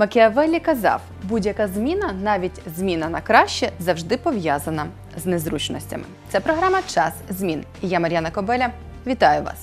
Макіавеллі казав, будь-яка зміна, навіть зміна на краще, завжди пов'язана з незручностями. Це програма Час змін. І я Мар'яна Кобеля. Вітаю вас!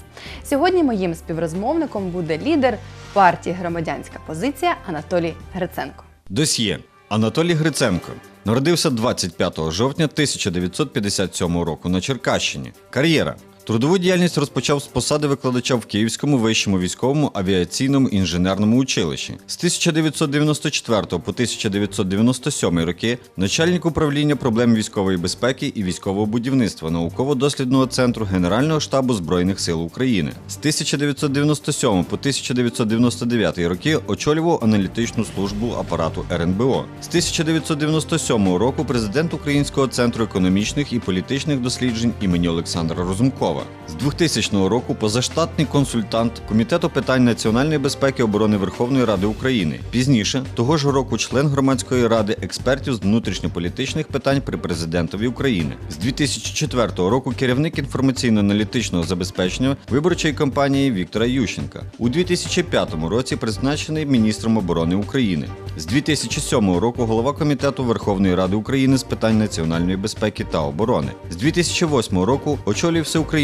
Сьогодні моїм співрозмовником буде лідер партії Громадянська позиція Анатолій Гриценко. Досьє Анатолій Гриценко народився 25 жовтня 1957 року на Черкащині. Кар'єра. Трудову діяльність розпочав з посади викладача в Київському вищому військовому авіаційному інженерному училищі. З 1994 по 1997 роки начальник управління проблем військової безпеки і військового будівництва науково-дослідного центру Генерального штабу Збройних сил України. З 1997 по 1999 роки очолював аналітичну службу апарату РНБО. З 1997 року президент Українського центру економічних і політичних досліджень імені Олександра Розумкова. З 2000 року позаштатний консультант Комітету питань національної безпеки і оборони Верховної Ради України. Пізніше того ж року член громадської ради експертів з внутрішньополітичних питань при президентові України. З 2004 року керівник інформаційно-аналітичного забезпечення виборчої кампанії Віктора Ющенка. У 2005 році призначений міністром оборони України. З 2007 року голова комітету Верховної Ради України з питань національної безпеки та оборони. З 2008 року очолює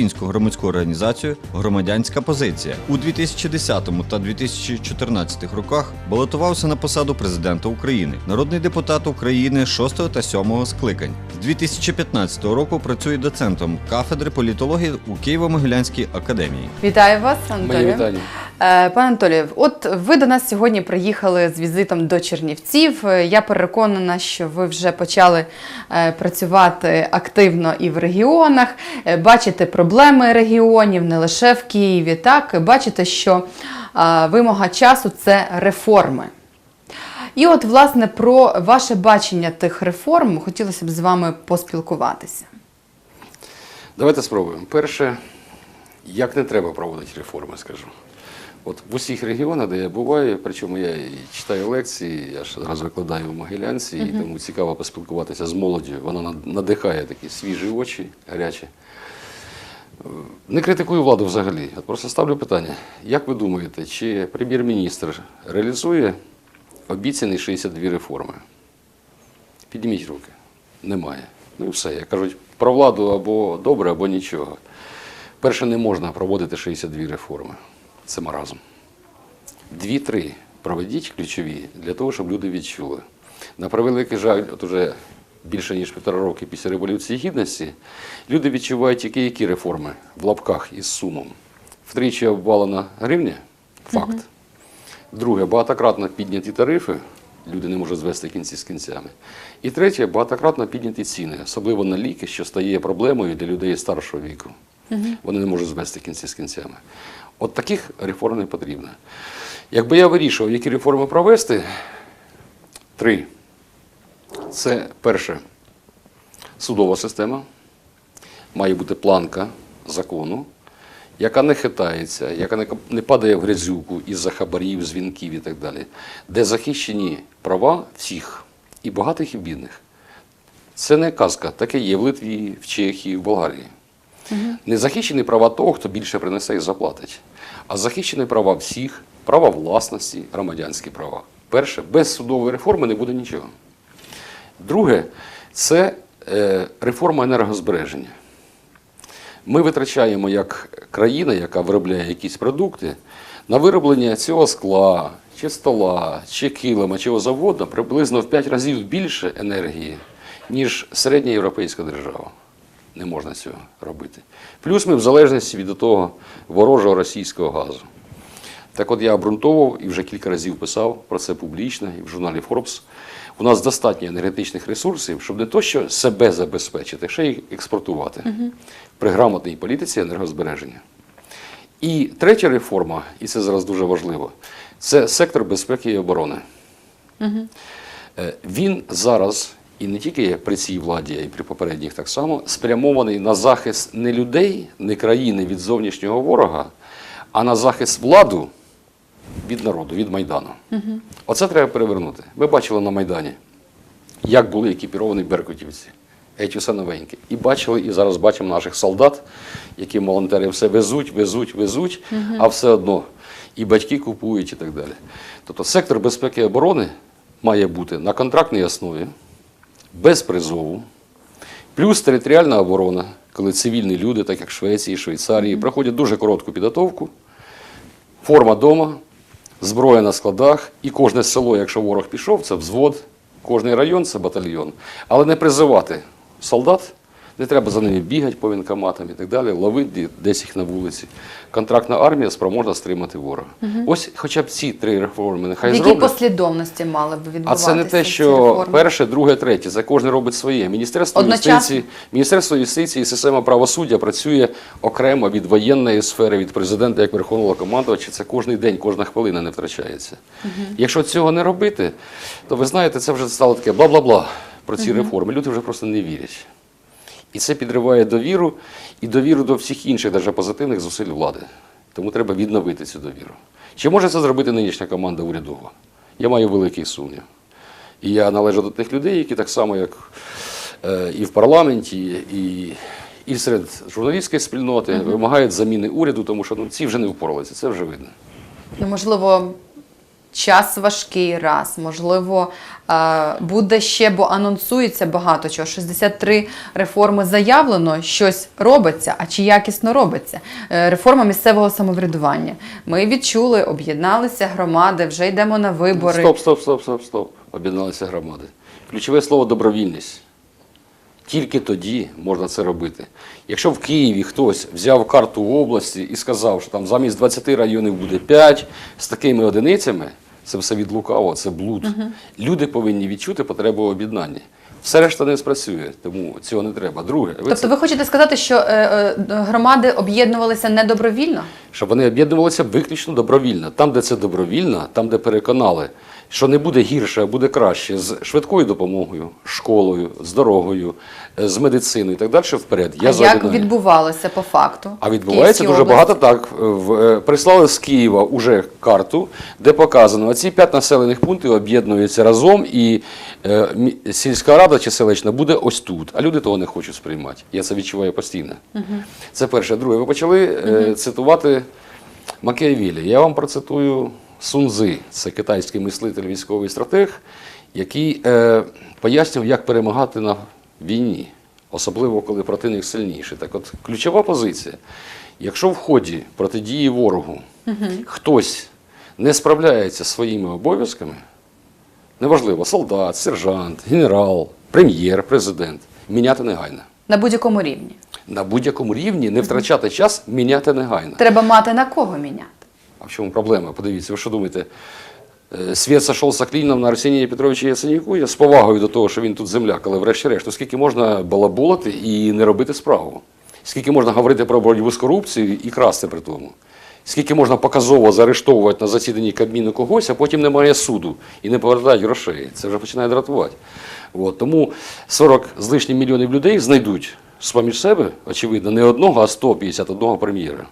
всеукраїнську громадську організацію Громадянська позиція. У 2010 та 2014 роках балотувався на посаду президента України, народний депутат України 6 та 7 скликань. З 2015 року працює доцентом кафедри політології у Києво-Могилянській академії. Вітаю вас, вітання. Е, Пане Анатолію, от ви до нас сьогодні приїхали з візитом до Чернівців. Е, Я переконана, що ви вже почали е, працювати активно і в регіонах, бачите проблеми регіонів, не лише в Києві. Так, бачите, що вимога часу це реформи. І от, власне, про ваше бачення тих реформ хотілося б з вами поспілкуватися. Давайте спробуємо. Перше, як не треба проводити реформи, скажу. От в усіх регіонах, де я буваю, причому я і читаю лекції, я ж зараз викладаю в Могилянці, і тому цікаво поспілкуватися з молоддю. Вона надихає такі свіжі очі, гарячі. Не критикую владу взагалі. Просто ставлю питання. Як ви думаєте, чи прем'єр-міністр реалізує обіцяні 62 реформи? Підніміть руки. Немає. Ну і все. Я кажуть, про владу або добре, або нічого. Перше, не можна проводити 62 реформи. Це маразм. Дві-три проведіть ключові для того, щоб люди відчули. На превеликий жаль, от уже більше ніж півтора роки після Революції Гідності, люди відчувають тільки які реформи в лапках із сумом. Втричі обвалена гривня факт. Друге, багатократно підняті тарифи, люди не можуть звести кінці з кінцями. І третє, багатократно підняті ціни, особливо на ліки, що стає проблемою для людей старшого віку. Вони не можуть звести кінці з кінцями. От таких реформ не потрібно. Якби я вирішував, які реформи провести, три. Це перше, судова система, має бути планка закону, яка не хитається, яка не- падає в грязюку із-за хабарів, дзвінків і так далі, де захищені права всіх, і багатих, і бідних. Це не казка, таке є в Литві, в Чехії, в Болгарії. Не захищені права того, хто більше принесе і заплатить, а захищені права всіх, права власності, громадянські права. Перше, без судової реформи не буде нічого. Друге, це е, реформа енергозбереження. Ми витрачаємо як країна, яка виробляє якісь продукти, на вироблення цього скла, чи стола, чи килима, чого завгодно, приблизно в 5 разів більше енергії, ніж середня європейська держава. Не можна цього робити. Плюс ми в залежності від того ворожого російського газу. Так от я обґрунтовував і вже кілька разів писав про це публічно і в журналі Forbes. У нас достатньо енергетичних ресурсів, щоб не то, що себе забезпечити, ще й експортувати при грамотній політиці енергозбереження. І третя реформа, і це зараз дуже важливо, це сектор безпеки і оборони. Е, Він зараз, і не тільки при цій владі, а й при попередніх так само, спрямований на захист не людей, не країни від зовнішнього ворога, а на захист владу від народу, від Майдану. Оце треба перевернути. Ми бачили на Майдані, як були екіпіровані беркутівці. Геть усе новеньке. І бачили, і зараз бачимо наших солдат, які волонтери все везуть, везуть, везуть, а все одно і батьки купують і так далі. Тобто сектор безпеки і оборони має бути на контрактній основі, без призову, плюс територіальна оборона, коли цивільні люди, так як Швеції, Швейцарії, проходять дуже коротку підготовку, форма дома, зброя на складах, і кожне село, якщо ворог пішов, це взвод, кожний район це батальйон. Але не призивати солдат, не треба за ними бігати по вінкоматам і так далі, ловити десь їх на вулиці. Контрактна армія спроможна стримати ворога. Ось хоча б ці три реформи нехай В якій зроблять. послідовності мали б А відбуватися це не те, що перше, друге, третє. За кожне робить своє. Міністерство Одночасно? юстиції, Міністерство юстиції і система правосуддя працює окремо від воєнної сфери, від президента як верховного командувача. Це кожен день, кожна хвилина не втрачається. Якщо цього не робити, то ви знаєте, це вже стало таке бла-бла-бла про ці реформи. Люди вже просто не вірять. І це підриває довіру і довіру до всіх інших, навіть позитивних зусиль влади. Тому треба відновити цю довіру. Чи може це зробити нинішня команда урядова? Я маю великий сумнів. І я належу до тих людей, які так само, як е, і в парламенті, і, і серед журналістської спільноти вимагають заміни уряду, тому що ну, ці вже не впоралися, це вже видно. Ну, можливо, час важкий раз, можливо, е, буде ще, бо анонсується багато чого. 63 реформи заявлено, щось робиться, а чи якісно робиться? Е, Реформа місцевого самоврядування. Ми відчули, об'єдналися громади, вже йдемо на вибори. Стоп, стоп, стоп, стоп, стоп. Об'єдналися громади. Ключове слово добровільність. Тільки тоді можна це робити. Якщо в Києві хтось взяв карту області і сказав, що там замість 20 районів буде 5 з такими одиницями, це все від лукавого, це блуд. Люди повинні відчути потребу об'єднання. Все решта не спрацює, тому цього не треба. Друге, ви Тобто це- ви хочете сказати, що е, е, громади об'єднувалися недобровільно? щоб вони об'єднувалися виключно добровільно. Там, де це добровільно, там, де переконали, що не буде гірше, а буде краще з швидкою допомогою, школою, з дорогою, е, з медициною і так далі вперед. Я а як відбувалося по факту? А відбувається дуже області? багато так. В- е, Прислали з Києва уже карту, де показано, ці п'ять населених пунктів об'єднуються разом, і е, сільська рада чи селищна буде ось тут. А люди того не хочуть сприймати. Я це відчуваю постійно. Це перше. Друге, ви почали е, цитувати Макіавілі. Я вам процитую Сунзи, це китайський мислитель, військовий стратег, який е, пояснював, як перемагати на війні, особливо коли противник сильніший. Так от, ключова позиція. Якщо в ході протидії ворогу хтось не справляється зі своїми обов'язками, неважливо, солдат, сержант, генерал, прем'єр, президент, міняти негайно. На будь-якому рівні. На будь-якому рівні не втрачати час, міняти негайно. Треба мати на кого міняти. А в чому проблема? Подивіться, ви що думаєте? Е, Світ сошов з кліном на Арсенія Петровича Яценюку, я з повагою до того, що він тут земляк, але врешті-решт, скільки можна балаболити і не робити справу? Скільки можна говорити про боротьбу з корупцією і красти при тому? Скільки можна показово заарештовувати на засіданні Кабміну когось, а потім немає суду і не повертають грошей. Це вже починає дратувати. От, тому 40 з лишнім мільйонів людей знайдуть з-поміж себе, очевидно, не одного, а 151 прем'єра.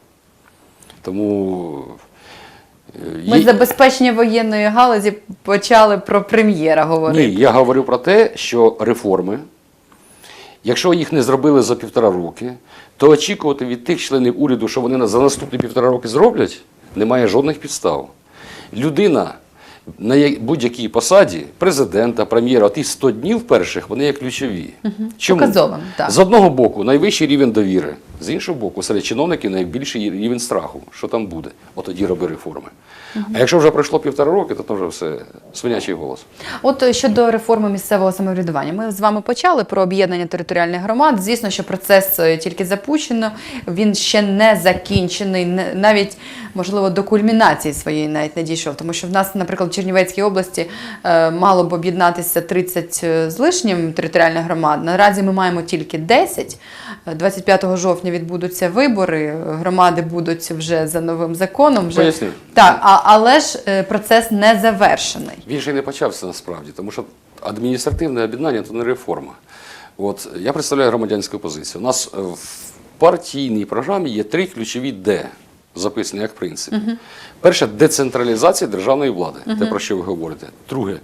Тому Ми є- забезпечення воєнної галузі почали про прем'єра говорити. ні, я говорю про те, що реформи, якщо їх не зробили за півтора роки, то очікувати від тих членів уряду, що вони за наступні півтора роки зроблять, немає жодних підстав. Людина на будь-якій посаді, президента, прем'єра, ті 100 днів перших, вони є ключові. Чому? Показово, так. З одного боку найвищий рівень довіри, з іншого боку, серед чиновників найбільший рівень страху. Що там буде? От тоді роби реформи. А якщо вже пройшло півтора роки, то там вже все свинячий голос. От е, щодо реформи місцевого самоврядування, ми з вами почали про об'єднання територіальних громад. Звісно, що процес е, тільки запущено, він ще не закінчений, навіть можливо до кульмінації своєї навіть не дійшов. Тому що в нас, наприклад, Чернівецькій області е, мало б об'єднатися 30 з лишнім територіальних громад. Наразі ми маємо тільки 10. Е, 25 жовтня відбудуться вибори. Громади будуть вже за новим законом. Вже Поясню. так, а, але ж е, процес не завершений. Він ще й не почався насправді, тому що адміністративне об'єднання це не реформа. От я представляю громадянську позицію. У нас е, в партійній програмі є три ключові Д, записані як принцип. Перше децентралізація державної влади, те про що ви говорите. Друге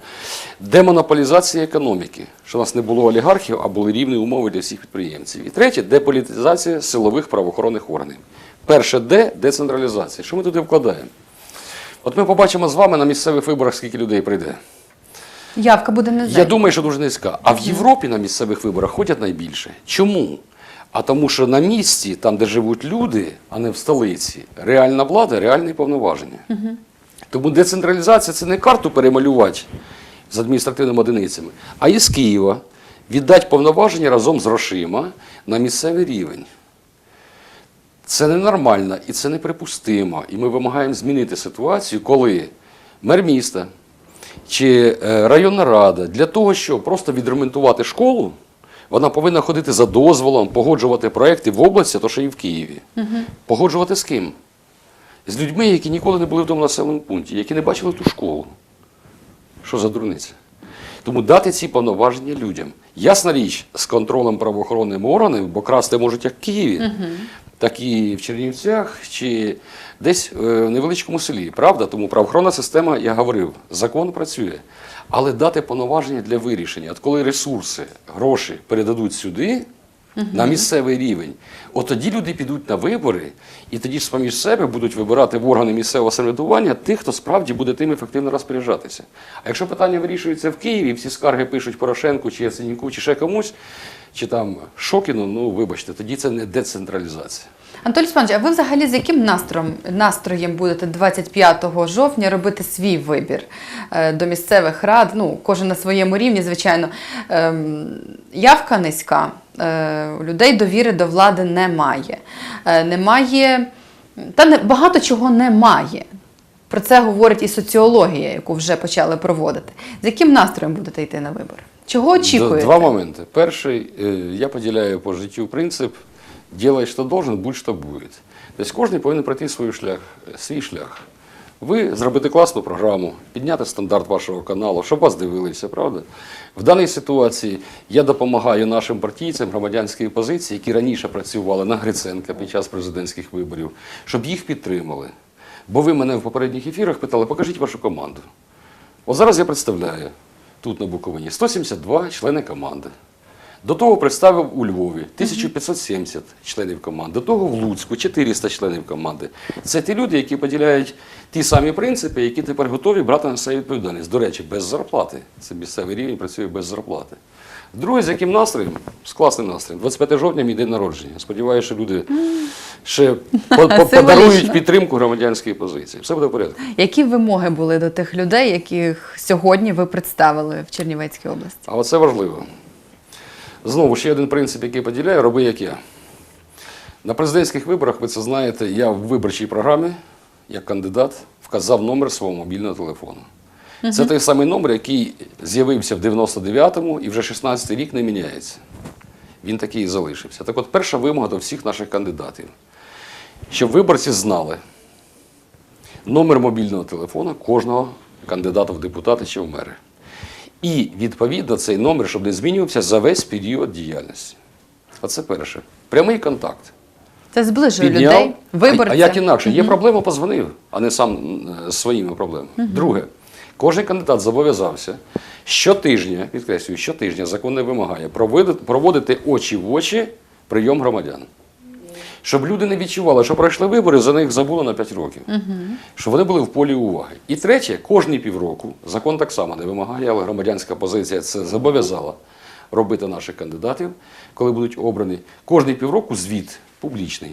демонополізація економіки, що у нас не було олігархів, а були рівні умови для всіх підприємців. І третє деполітизація силових правоохоронних органів. Перше Д децентралізація. Що ми туди вкладаємо? От ми побачимо з вами на місцевих виборах, скільки людей прийде. Явка буде не Я думаю, що дуже низька. А в Європі на місцевих виборах ходять найбільше. Чому? А тому, що на місці, там, де живуть люди, а не в столиці, реальна влада, реальні повноваження. Тому децентралізація це не карту перемалювати з адміністративними одиницями, а із Києва віддати повноваження разом з грошима на місцевий рівень. Це ненормально і це неприпустимо. І ми вимагаємо змінити ситуацію, коли мер міста чи е, районна рада для того, щоб просто відремонтувати школу, вона повинна ходити за дозволом, погоджувати проекти в області, то що і в Києві. Погоджувати з ким? З людьми, які ніколи не були в тому населеному пункті, які не бачили ту школу. Що за дурниця? Тому дати ці повноваження людям. Ясна річ, з контролем правоохоронними органами, бо красти можуть як в Києві, так і в Чернівцях, чи десь е, в невеличкому селі. Правда? Тому правоохоронна система, я говорив, закон працює. Але дати повноваження для вирішення. От коли ресурси, гроші передадуть сюди, на місцевий рівень, от тоді люди підуть на вибори, і тоді ж поміж себе будуть вибирати в органи місцевого самоврядування тих, хто справді буде тим ефективно розпоряджатися. А якщо питання вирішується в Києві, всі скарги пишуть Порошенку, чи Яценюку, чи ще комусь, чи там Шокіну, ну вибачте, тоді це не децентралізація. Анатолій Спанович, а ви взагалі з яким настроєм, настроєм будете 25 жовтня робити свій вибір е, до місцевих рад? Ну, кожен на своєму рівні, звичайно. Ем, Явка низька, е, у людей довіри до влади немає. Е, Немає, та багато чого немає. Про це говорить і соціологія, яку вже почали проводити. З яким настроєм будете йти на вибори? Чого очікуєте? Два моменти. Перший, я поділяю по життю принцип «делай, що должен, будь що буде». Тобто кожен повинен пройти свій шлях, свій шлях. Ви зробите класну програму, підняти стандарт вашого каналу, щоб вас дивилися, правда? В даній ситуації я допомагаю нашим партійцям громадянської позиції, які раніше працювали на Гриценка під час президентських виборів, щоб їх підтримали. Бо ви мене в попередніх ефірах питали, покажіть вашу команду. От зараз я представляю тут на Буковині 172 члени команди. До того представив у Львові 1570 членів команди, до того в Луцьку 400 членів команди. Це ті люди, які поділяють ті самі принципи, які тепер готові брати на себе відповідальність. До речі, без зарплати. Це місцевий рівень працює без зарплати. Друге, з яким настроєм? З класним настроєм. 25 жовтня мій день народження. Сподіваюся, що люди ще подарують підтримку громадянської позиції. Все буде в порядку. Які вимоги були до тих людей, яких сьогодні ви представили в Чернівецькій області? А оце важливо. Знову ще один принцип, який поділяю, роби як я. На президентських виборах, ви це знаєте, я в виборчій програмі, як кандидат, вказав номер свого мобільного телефону. Це той самий номер, який з'явився в 99-му і вже 16-й рік не міняється. Він такий і залишився. Так от перша вимога до всіх наших кандидатів, щоб виборці знали номер мобільного телефону кожного кандидата в депутати чи в мери. І відповідно цей номер, щоб не змінювався за весь період діяльності. Оце перше. Прямий контакт. Це зближує Підняв. людей, А, а як інакше? Є проблема, позвонив, а не сам з своїми проблемами. Друге, кожен кандидат зобов'язався щотижня, підкреслюю, щотижня закон не вимагає проводити очі в очі прийом громадян. Щоб люди не відчували, що пройшли вибори, за них забули на 5 років. Щоб вони були в полі уваги. І третє, кожні півроку, закон так само не вимагає, але громадянська позиція це зобов'язала робити наших кандидатів, коли будуть обрані. Кожні півроку звіт публічний.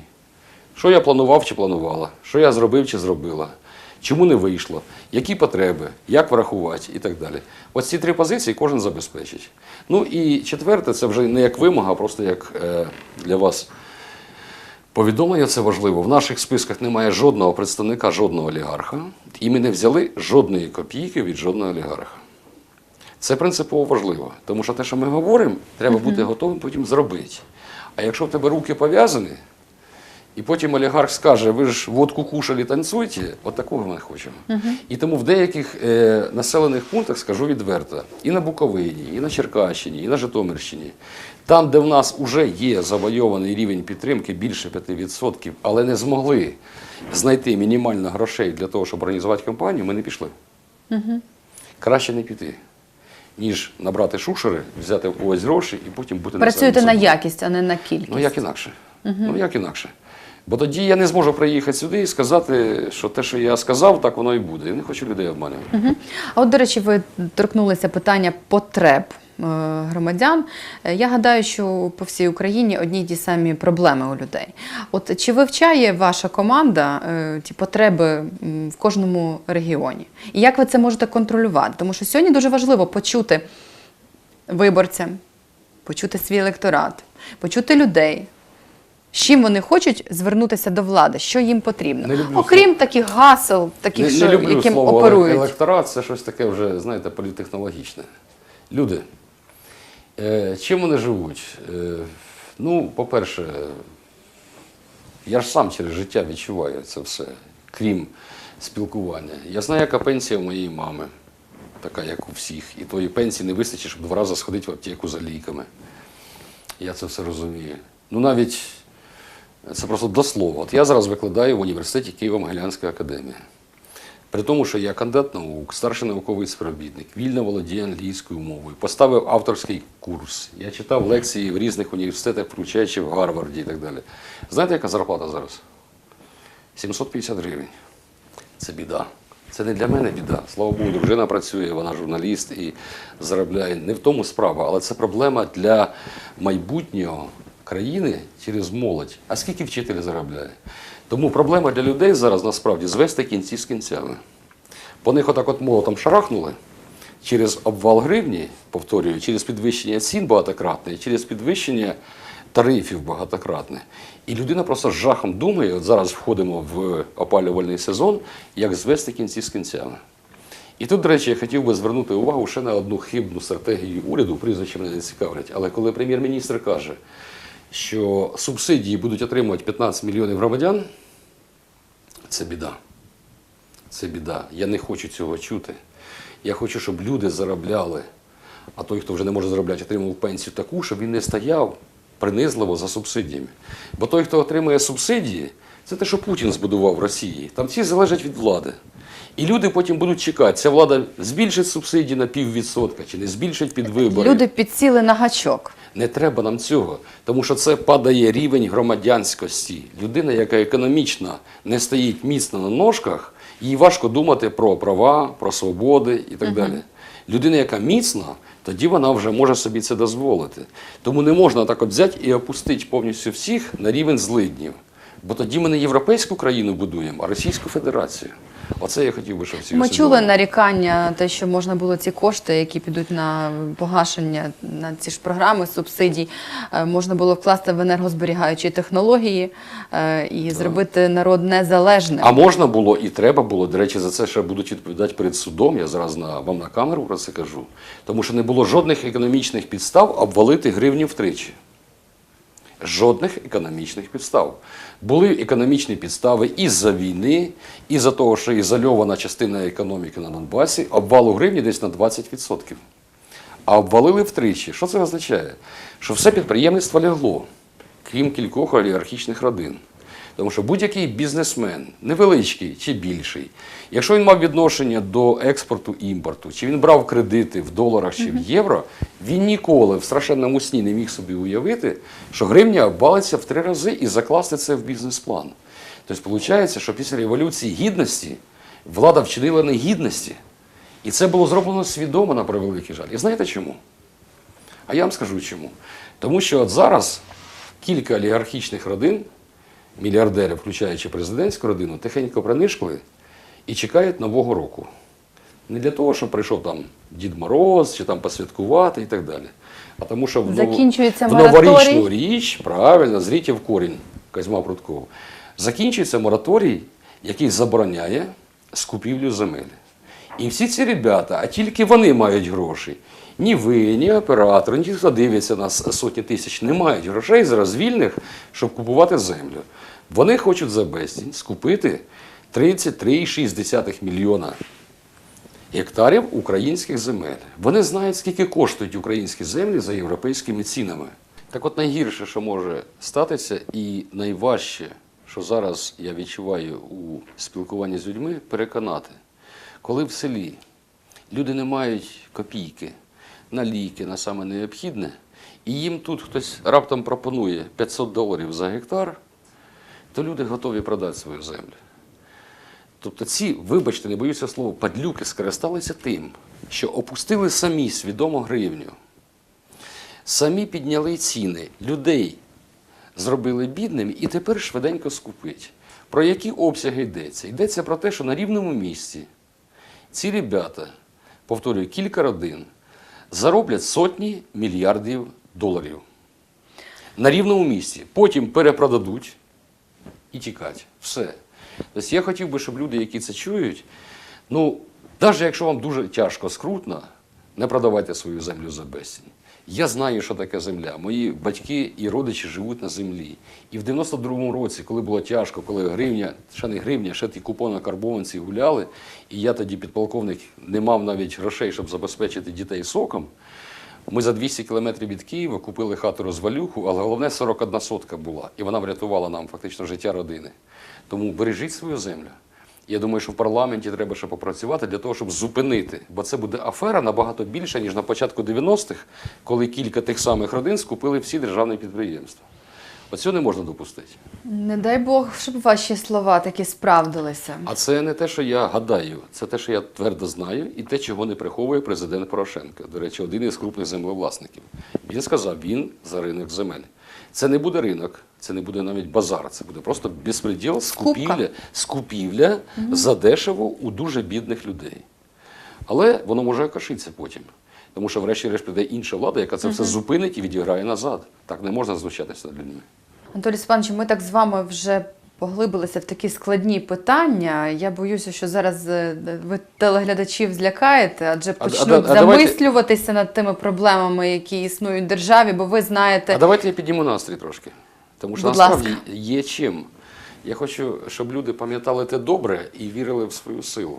Що я планував чи планувала, що я зробив чи зробила, чому не вийшло, які потреби, як врахувати і так далі. Ось ці три позиції кожен забезпечить. Ну і четверте, це вже не як вимога, а просто як е, для вас повідомлення це важливо. В наших списках немає жодного представника, жодного олігарха, і ми не взяли жодної копійки від жодного олігарха. Це принципово важливо, тому що те, що ми говоримо, треба бути готовим потім зробити. А якщо в тебе руки пов'язані, і потім олігарх скаже, ви ж водку кушали, танцюйте, от такого ми не хочемо. І тому в деяких е, населених пунктах, скажу відверто, і на Буковині, і на Черкащині, і на Житомирщині, там, де в нас вже є завойований рівень підтримки більше 5%, але не змогли знайти мінімально грошей для того, щоб організувати кампанію, ми не пішли. Краще не піти, ніж набрати шушери, взяти в когось гроші і потім бути Працюєте на якість, а не на кількість. Ну як інакше? Ну як інакше? Бо тоді я не зможу приїхати сюди і сказати, що те, що я сказав, так воно і буде. Я не хочу людей обманювати. А от, до речі, ви торкнулися питання потреб е, громадян. Е, Я гадаю, що по всій Україні одні й ті самі проблеми у людей. От чи вивчає ваша команда е, ті потреби в кожному регіоні? І як ви це можете контролювати? Тому що сьогодні дуже важливо почути виборцям, почути свій електорат, почути людей. З чим вони хочуть звернутися до влади, що їм потрібно, окрім таких гасел, таких, Не, що, не люблю яким слово оперують. електорат, це щось таке вже, знаєте, політехнологічне. Люди, е, чим вони живуть? Е, ну, по-перше, я ж сам через життя відчуваю це все, крім спілкування. Я знаю, яка пенсія у моєї мами, така, як у всіх. І тої пенсії не вистачить, щоб два рази сходити в аптеку за ліками. Я це все розумію. Ну, навіть це просто до слова. От я зараз викладаю в університеті Києво-Могилянська академія. При тому, що я кандидат наук, старший науковий співробітник, вільно володію англійською мовою, поставив авторський курс. Я читав лекції в різних університетах, включаючи в Гарварді і так далі. Знаєте, яка зарплата зараз? 750 гривень. Це біда. Це не для мене біда. Слава Богу, дружина працює, вона журналіст і заробляє. Не в тому справа, але це проблема для майбутнього країни через молодь. А скільки вчитель заробляє? Тому проблема для людей зараз насправді звести кінці з кінцями. По них отак от молотом шарахнули через обвал гривні, повторюю, через підвищення цін багатократне, через підвищення тарифів багатократне. І людина просто з жахом думає, от зараз входимо в опалювальний сезон, як звести кінці з кінцями. І тут, до речі, я хотів би звернути увагу ще на одну хибну стратегію уряду, прізвище мене не цікавлять. Але коли прем'єр-міністр каже, що субсидії будуть отримувати 15 мільйонів громадян, це біда. Це біда. Я не хочу цього чути. Я хочу, щоб люди заробляли, а той, хто вже не може заробляти, отримав пенсію таку, щоб він не стояв принизливо за субсидіями. Бо той, хто отримує субсидії, це те, що Путін збудував в Росії. Там всі залежать від влади. І люди потім будуть чекати, ця влада збільшить субсидії на піввідсотка чи не збільшить під вибори. Люди підсіли на гачок. Не треба нам цього, тому що це падає рівень громадянськості. Людина, яка економічно не стоїть міцно на ножках, їй важко думати про права, про свободи і так далі. Людина, яка міцна, тоді вона вже може собі це дозволити. Тому не можна так от взяти і опустити повністю всіх на рівень злиднів. Бо тоді ми не європейську країну будуємо, а Російську Федерацію. Оце я хотів би, щоб всі Ми чули нарікання, те, що можна було ці кошти, які підуть на погашення на ці ж програми субсидій, е, можна було вкласти в енергозберігаючі технології е, і зробити народ незалежним. А можна було і треба було. До речі, за це ще будуть відповідати перед судом. Я зараз на вам на камеру про це кажу. Тому що не було жодних економічних підстав обвалити гривню втричі. Жодних економічних підстав. Були економічні підстави із-за війни, і за того, що ізольована частина економіки на Донбасі, обвалу гривні десь на 20%. А обвалили втричі. Що це означає? Що все підприємництво лягло, крім кількох олігархічних родин. Тому що будь-який бізнесмен, невеличкий чи більший, якщо він мав відношення до експорту імпорту, чи він брав кредити в доларах чи в євро, він ніколи в страшенному сні не міг собі уявити, що гривня обвалиться в три рази і закласти це в бізнес-план. Тобто, виходить, що після революції гідності влада вчинила негідності. І це було зроблено свідомо на превеликий жаль. І знаєте чому? А я вам скажу чому. Тому що от зараз кілька олігархічних родин, мільярдерів, включаючи президентську родину, тихенько принишкли і чекають Нового року. Не для того, щоб прийшов там Дід Мороз чи там посвяткувати і так далі. А тому, що в, Закінчується в новорічну річ, правильно, зріть в корінь Козьма Пруткова. Закінчується мораторій, який забороняє скупівлю земель. І всі ці ребята, а тільки вони мають гроші. Ні ви, ні оператор, ні хто дивиться нас сотні тисяч, не мають грошей зараз вільних, щоб купувати землю. Вони хочуть за безцінь скупити 33,6 мільйона гектарів українських земель. Вони знають, скільки коштують українські землі за європейськими цінами. Так от найгірше, що може статися, і найважче, що зараз я відчуваю у спілкуванні з людьми, переконати, коли в селі люди не мають копійки на ліки, на саме необхідне, і їм тут хтось раптом пропонує 500 доларів за гектар, то люди готові продати свою землю. Тобто ці, вибачте, не боюся слова, падлюки скористалися тим, що опустили самі свідомо гривню, самі підняли ціни, людей зробили бідними і тепер швиденько скупить. Про які обсяги йдеться? Йдеться про те, що на рівному місці ці ребята, повторюю, кілька родин, зароблять сотні мільярдів доларів на рівному місці. Потім перепродадуть і тікать. Все. Тобто я хотів би, щоб люди, які це чують, ну, навіть якщо вам дуже тяжко, скрутно, не продавайте свою землю за безцінь. Я знаю, що таке земля. Мої батьки і родичі живуть на землі. І в 92-му році, коли було тяжко, коли гривня, ще не гривня, ще ті купони карбованці гуляли, і я тоді підполковник не мав навіть грошей, щоб забезпечити дітей соком. Ми за 200 кілометрів від Києва купили хату розвалюху, але головне 41 сотка була. І вона врятувала нам фактично життя родини. Тому бережіть свою землю. Я думаю, що в парламенті треба ще попрацювати для того, щоб зупинити. Бо це буде афера набагато більша, ніж на початку 90-х, коли кілька тих самих родин скупили всі державні підприємства. Оцього не можна допустити. Не дай Бог, щоб ваші слова такі справдилися. А це не те, що я гадаю, це те, що я твердо знаю, і те, чого не приховує президент Порошенко. До речі, один із крупних землевласників. Він сказав, він за ринок земель. Це не буде ринок, це не буде навіть базар, це буде просто безпреділ, скупівля, скупівля задешево у дуже бідних людей. Але воно може окашитися потім. Тому що, врешті-решт, прийде інша влада, яка це все зупинить і відіграє назад. Так не можна знущатися над людьми. Анатолій Степанович, ми так з вами вже поглибилися в такі складні питання. Я боюся, що зараз е, ви телеглядачів злякаєте, адже А- а почнуть да- а давайте- замислюватися над тими проблемами, які існують в державі, бо ви знаєте. А давайте я підніму настрій трошки. Тому що Будь насправді ласка. є чим. Я хочу, щоб люди пам'ятали те добре і вірили в свою силу.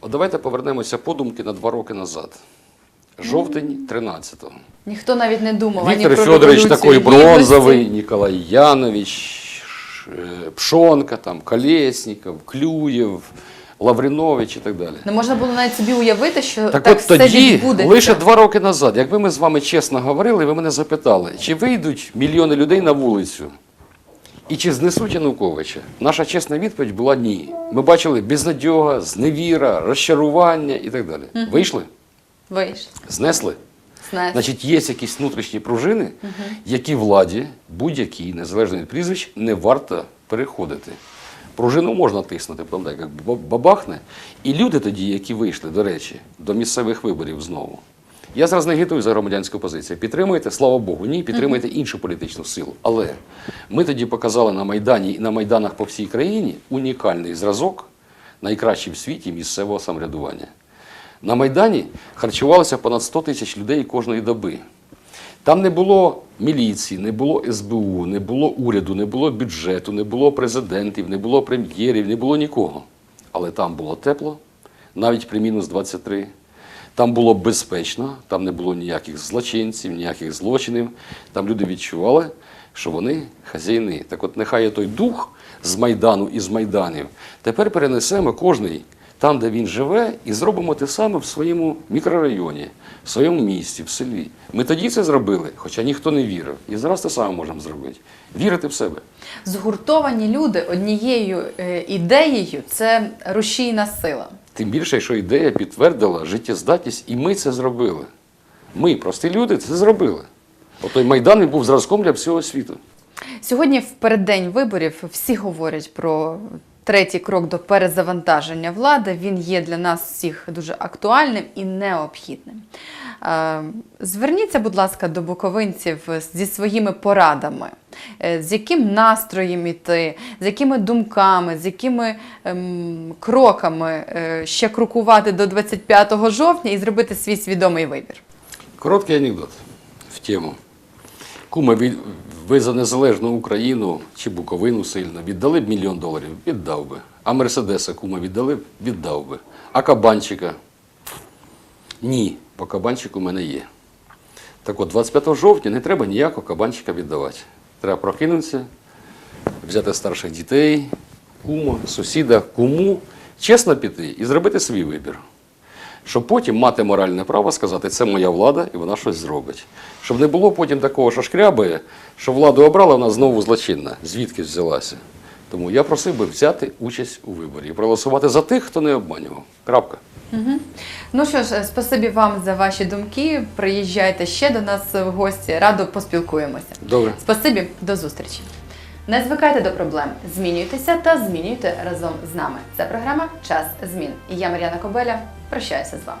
От давайте повернемося подумки на два роки назад. Жовтень 13-го. Ніхто навіть не думав Віктор ані про Федорович Революцію такий Гідності. бронзовий, Ніколай Янович, е, Пшонка, там, Колєсніков, Клюєв, Лавринович і так далі. Не можна було навіть собі уявити, що Так, так, от все тоді, відбудеться. лише два роки назад, якби ми з вами чесно говорили, ви мене запитали, чи вийдуть мільйони людей на вулицю і чи знесуть Януковича? Наша чесна відповідь була ні. Ми бачили безнадьога, зневіра, розчарування і так далі. Вийшли? Вийшли. Знесли? Знаєте. Значить, є якісь внутрішні пружини, які владі, будь-якій, незалежно від прізвищ, не варто переходити. Пружину можна тиснути, правда, як бабахне. І люди тоді, які вийшли, до речі, до місцевих виборів знову. Я зараз не агітую за громадянську позицію. Підтримуєте, слава Богу, ні, підтримуєте іншу політичну силу. Але ми тоді показали на Майдані і на Майданах по всій країні унікальний зразок, найкращий в світі місцевого самоврядування. На Майдані харчувалося понад 100 тисяч людей кожної доби. Там не було міліції, не було СБУ, не було уряду, не було бюджету, не було президентів, не було прем'єрів, не було нікого. Але там було тепло, навіть при мінус 23. Там було безпечно, там не було ніяких злочинців, ніяких злочинів. Там люди відчували, що вони хазяїни. Так от нехай той дух з Майдану і з Майданів. Тепер перенесемо кожний там, де він живе, і зробимо те саме в своєму мікрорайоні, в своєму місті, в селі. Ми тоді це зробили, хоча ніхто не вірив. І зараз те саме можемо зробити. Вірити в себе. Згуртовані люди однією е, ідеєю це рушійна сила. Тим більше, що ідея підтвердила життєздатність, і ми це зробили. Ми, прості люди, це зробили. От той Майдан він був зразком для всього світу. Сьогодні, в переддень виборів, всі говорять про третій крок до перезавантаження влади. Він є для нас всіх дуже актуальним і необхідним. Е, Зверніться, будь ласка, до буковинців зі своїми порадами, Е, з яким настроєм іти, з якими думками, з якими ем, кроками е, ще крокувати до 25 жовтня і зробити свій свідомий вибір. Короткий анекдот в тему. Кума, ви, за незалежну Україну чи Буковину сильно віддали б мільйон доларів? Віддав би. А Мерседеса кума віддали б? Віддав би. А кабанчика? Ні, бо кабанчик у мене є. Так от, 25 жовтня не треба ніякого кабанчика віддавати. Треба прокинутися, взяти старших дітей, кума, сусіда, куму, чесно піти і зробити свій вибір. Щоб потім мати моральне право сказати, це моя влада і вона щось зробить. Щоб не було потім такого, що шкрябає, що владу обрала, вона знову злочинна, звідки взялася. Тому я просив би взяти участь у виборі і проголосувати за тих, хто не обманював. Крапка. Ну що ж, спасибі вам за ваші думки. Приїжджайте ще до нас в гості. Радо поспілкуємося. Добре. Спасибі, до зустрічі. Не звикайте до проблем, змінюйтеся та змінюйте разом з нами. Це програма Час змін. І я, Мар'яна Кобеля, прощаюся з вами.